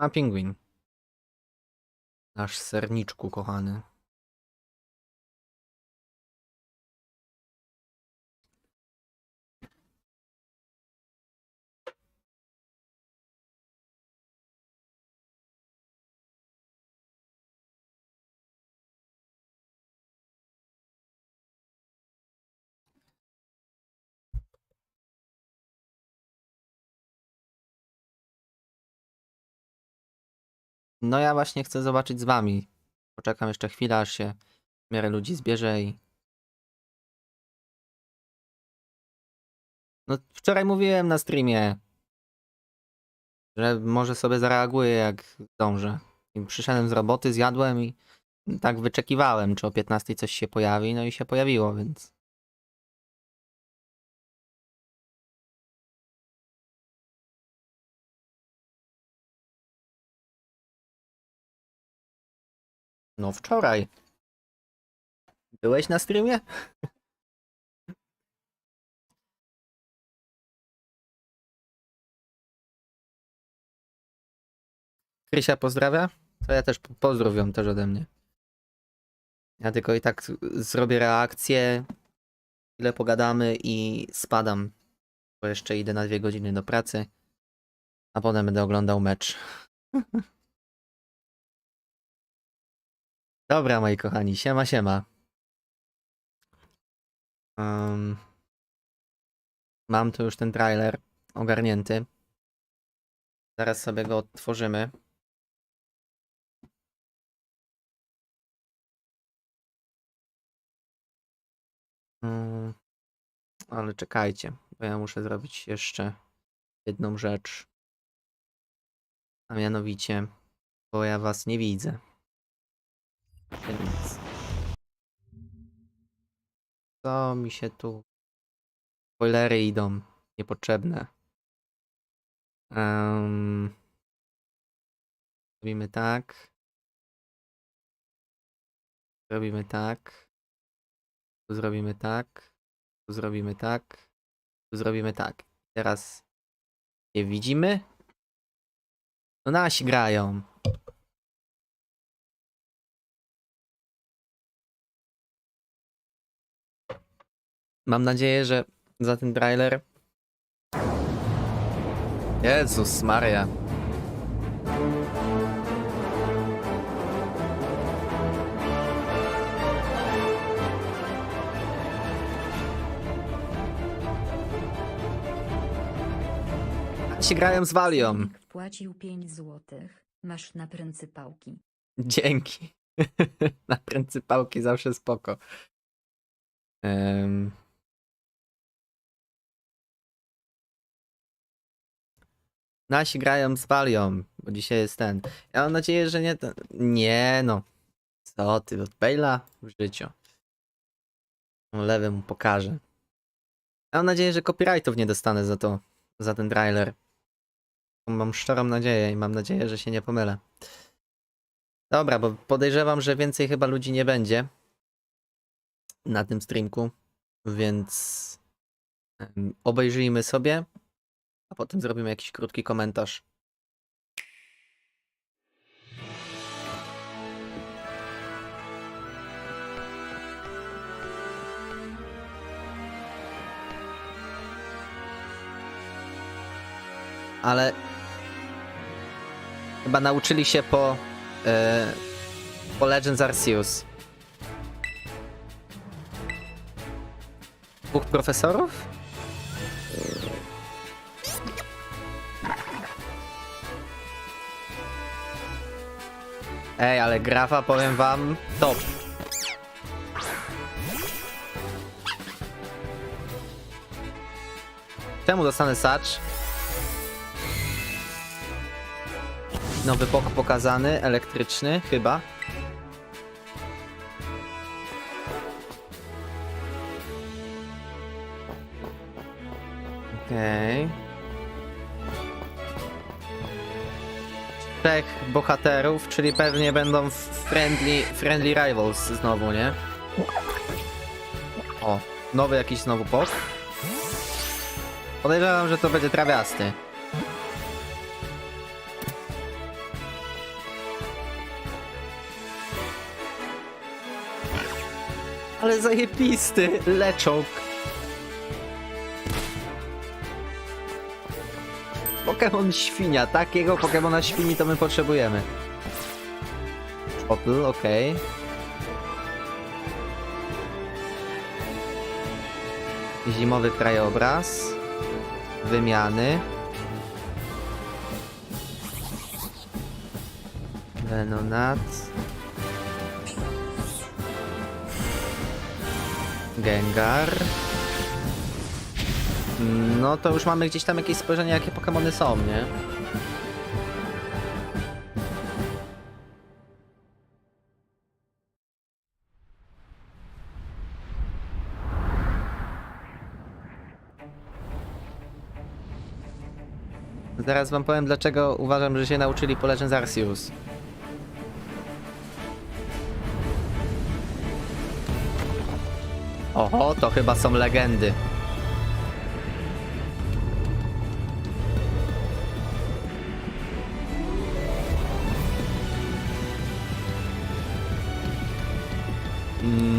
A pingwin. Nasz serniczku kochany. No ja właśnie chcę zobaczyć z wami. Poczekam jeszcze chwilę, aż się w miarę ludzi zbierze i... No wczoraj mówiłem na streamie, że może sobie zareaguję jak zdążę. I przyszedłem z roboty, zjadłem i tak wyczekiwałem, czy o 15 coś się pojawi, no i się pojawiło, więc... No wczoraj. Byłeś na streamie? Krysia pozdrawia? To ja też po- pozdrów ją też ode mnie. Ja tylko i tak zrobię reakcję, chwilę pogadamy i spadam. Bo jeszcze idę na dwie godziny do pracy, a potem będę oglądał mecz. Dobra, moi kochani, siema, siema. Em, mam tu już ten trailer ogarnięty. Zaraz sobie go odtworzymy. Mm, ale czekajcie, bo ja muszę zrobić jeszcze jedną rzecz. A mianowicie, bo ja was nie widzę. Więc. Co mi się tu. Spoilery idą. Niepotrzebne. Um, zrobimy tak. Zrobimy tak. Tu zrobimy tak. Tu zrobimy tak. Tu zrobimy tak. Teraz je widzimy. No nasi grają. Mam nadzieję, że za ten trailer. Jezus Maria. Ci grają z. Nikt Wpłacił 5 złotych. Masz na pryncypałki. Dzięki. Na pryncypałki zawsze spoko. Em. Nasi grają z Valią, bo dzisiaj jest ten. Ja mam nadzieję, że nie. Nie no. Co ty, od Bale'a w życiu. Lewy mu pokaże. Ja mam nadzieję, że copyrightów nie dostanę za to, za ten trailer. Mam szczerą nadzieję i mam nadzieję, że się nie pomylę. Dobra, bo podejrzewam, że więcej chyba ludzi nie będzie na tym streamku, więc obejrzyjmy sobie, a potem zrobimy jakiś krótki komentarz. Ale chyba nauczyli się po e, po Legends Arceus. Dwóch profesorów? Ej, ale grafa powiem wam top. Czemu dostanę sacz? Nowy pok pokazany, elektryczny chyba. Okej. trzech bohaterów, czyli pewnie będą friendly, friendly rivals znowu, nie? O, nowy jakiś znowu pop. Podejrzewam, że to będzie trawiasty. Ale zajebisty leczok. Pokémon świnia. Takiego Pokémona świni to my potrzebujemy. Szpotl, okej. Zimowy krajobraz. Wymiany. Venonat. Gengar. No to już mamy gdzieś tam jakieś spojrzenie, jakie Pokémony są, nie? Zaraz wam powiem, dlaczego uważam, że się nauczyli po Legends Arceus. Oho, to chyba są legendy.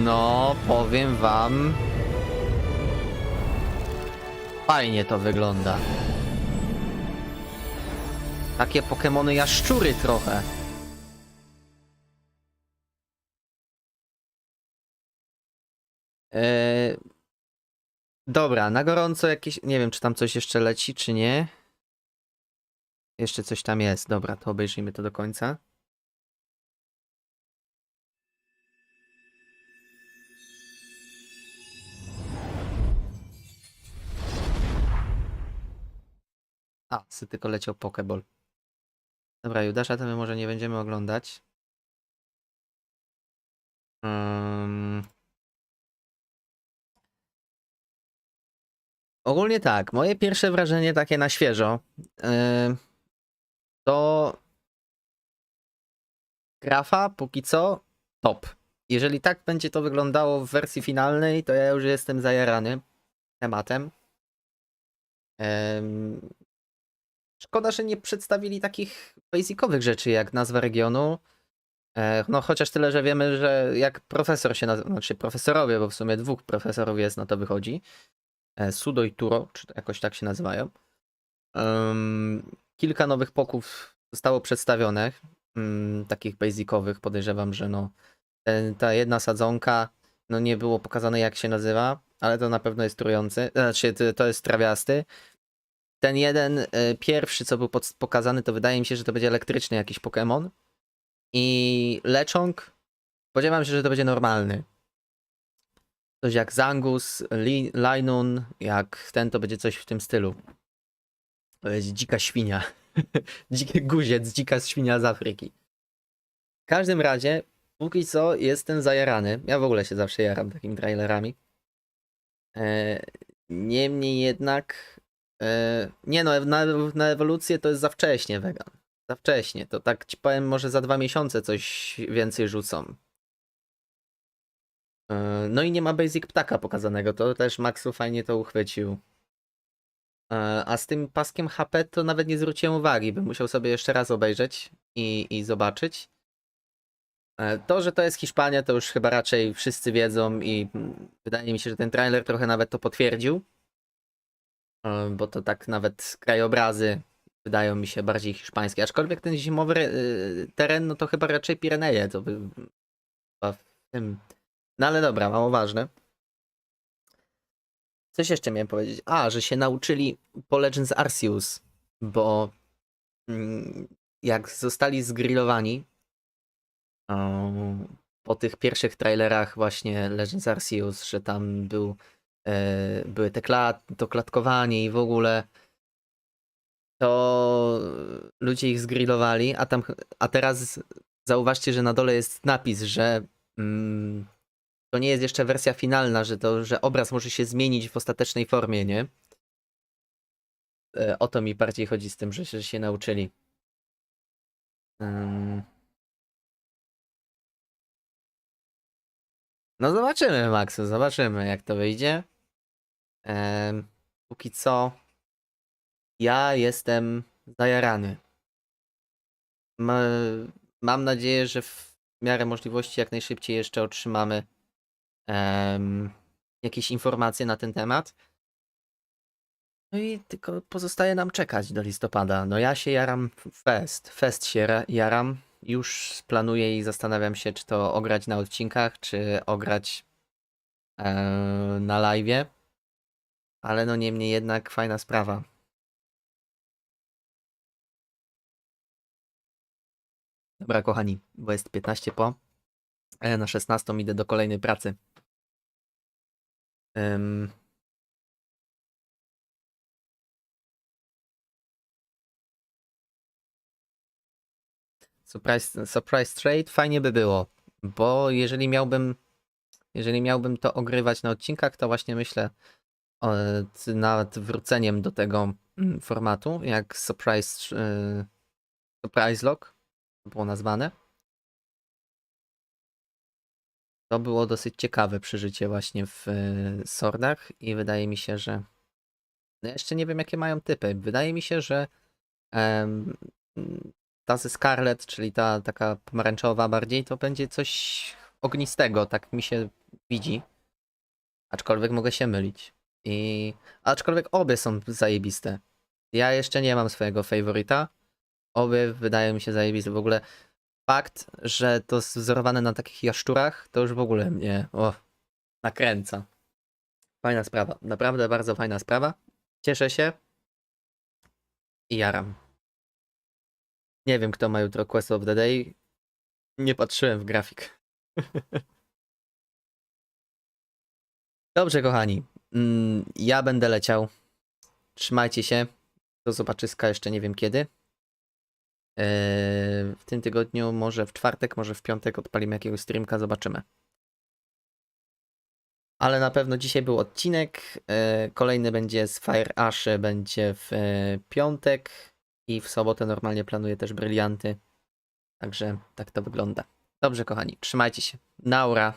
No, powiem wam. Fajnie to wygląda. Takie Pokemony jaszczury trochę. Eee, dobra, na gorąco jakieś. Nie wiem, czy tam coś jeszcze leci, czy nie. Jeszcze coś tam jest. Dobra, to obejrzyjmy to do końca. A, sy tylko leciał Pokeball. Dobra, Judasza to my może nie będziemy oglądać. Um... Ogólnie tak, moje pierwsze wrażenie takie na świeżo yy, to grafa póki co top. Jeżeli tak będzie to wyglądało w wersji finalnej, to ja już jestem zajarany tematem. Em, Szkoda, że nie przedstawili takich basicowych rzeczy jak nazwa regionu. E, No chociaż tyle, że wiemy, że jak profesor się nazywa, znaczy profesorowie, bo w sumie dwóch profesorów jest, no to wychodzi. E, Sudo i Turo, czy jakoś tak się nazywają. Kilka nowych poków zostało przedstawionych, mm, takich basicowych. Podejrzewam, że no ta jedna sadzonka, no nie było pokazane jak się nazywa, ale to na pewno jest trujący, znaczy to jest trawiasty. Ten jeden y, pierwszy, co był pod, pokazany, to wydaje mi się, że to będzie elektryczny jakiś Pokémon. I Lechonk, spodziewam się, że to będzie normalny. Coś jak Zangus, Li, Linun, jak ten, to będzie coś w tym stylu. To jest dzika świnia. Dziki guziec, dzika świnia z Afryki. W każdym razie, póki co jestem zajarany. Ja w ogóle się zawsze jaram takimi trailerami. E, niemniej jednak Nie no, na, na ewolucję to jest za wcześnie, wegan. Za wcześnie. To tak ci powiem, może za dwa miesiące coś więcej rzucą. E, No i nie ma Basic Ptaka pokazanego, to też Maxu fajnie to uchwycił. E, A z tym paskiem HP to nawet nie zwróciłem uwagi, bym musiał sobie jeszcze raz obejrzeć i, i zobaczyć. E, To, że to jest Hiszpania, to już chyba raczej wszyscy wiedzą i mm, wydaje mi się, że ten trailer trochę nawet to potwierdził. E, bo to tak nawet krajobrazy wydają mi się bardziej hiszpańskie. Aczkolwiek ten zimowy e, teren, no to chyba raczej Pireneje, to by chyba w tym. No ale dobra, mało ważne. Coś jeszcze miałem powiedzieć. A, że się nauczyli po Legends Arceus, bo mm, jak zostali zgrillowani um, po tych pierwszych trailerach właśnie Legends Arceus, że tam był e, były te klat, to klatkowanie i w ogóle to ludzie ich zgrillowali, a tam a teraz zauważcie, że na dole jest napis, że mm, to nie jest jeszcze wersja finalna, że to, że obraz może się zmienić w ostatecznej formie, nie? E, o to mi bardziej chodzi z tym, że, że się nauczyli. Ym. No zobaczymy, Maxu, zobaczymy jak to wyjdzie. Póki co ja jestem zajarany. Ma, mam nadzieję, że w miarę możliwości jak najszybciej jeszcze otrzymamy jakieś informacje na ten temat. No i tylko pozostaje nam czekać do listopada. No ja się jaram fest. Fest się ra- jaram. Już planuję i zastanawiam się, czy to ograć na odcinkach, czy ograć e, na live. Ale no niemniej jednak fajna sprawa. Dobra, kochani, bo jest 15 po. E, Na 16 idę do kolejnej pracy. Ym, Surprise, surprise trade fajnie by było, bo jeżeli miałbym, jeżeli miałbym to ogrywać na odcinkach, to właśnie myślę nad wróceniem do tego mm, formatu, jak surprise, y, surprise lock było nazwane. To było dosyć ciekawe przeżycie właśnie w y, Sordach i wydaje mi się, że no jeszcze nie wiem jakie mają typy. Wydaje mi się, że ta ze Scarlet, czyli ta taka pomarańczowa bardziej, to będzie coś ognistego, tak mi się widzi. Aczkolwiek mogę się mylić. I aczkolwiek obie są zajebiste. Ja jeszcze nie mam swojego faworyta. Obie wydają mi się zajebiste. W ogóle fakt, że to jest wzorowane na takich jaszczurach, to już w ogóle mnie o, nakręca. Fajna sprawa. Naprawdę bardzo fajna sprawa. Cieszę się. I jaram. Nie wiem, kto ma jutro Quest of the Day. Nie patrzyłem w grafik. Dobrze, kochani. Mm, Ja będę leciał. Trzymajcie się. Do zobaczyska jeszcze nie wiem kiedy. Eee, W tym tygodniu, może w czwartek, może w piątek odpalimy jakiegoś streamka, zobaczymy. Ale na pewno dzisiaj był odcinek. eee, Kolejny będzie z Fire Ash, będzie w e, piątek. I w sobotę normalnie planuję też brylianty. Także tak to wygląda. Dobrze, kochani, trzymajcie się. Naura.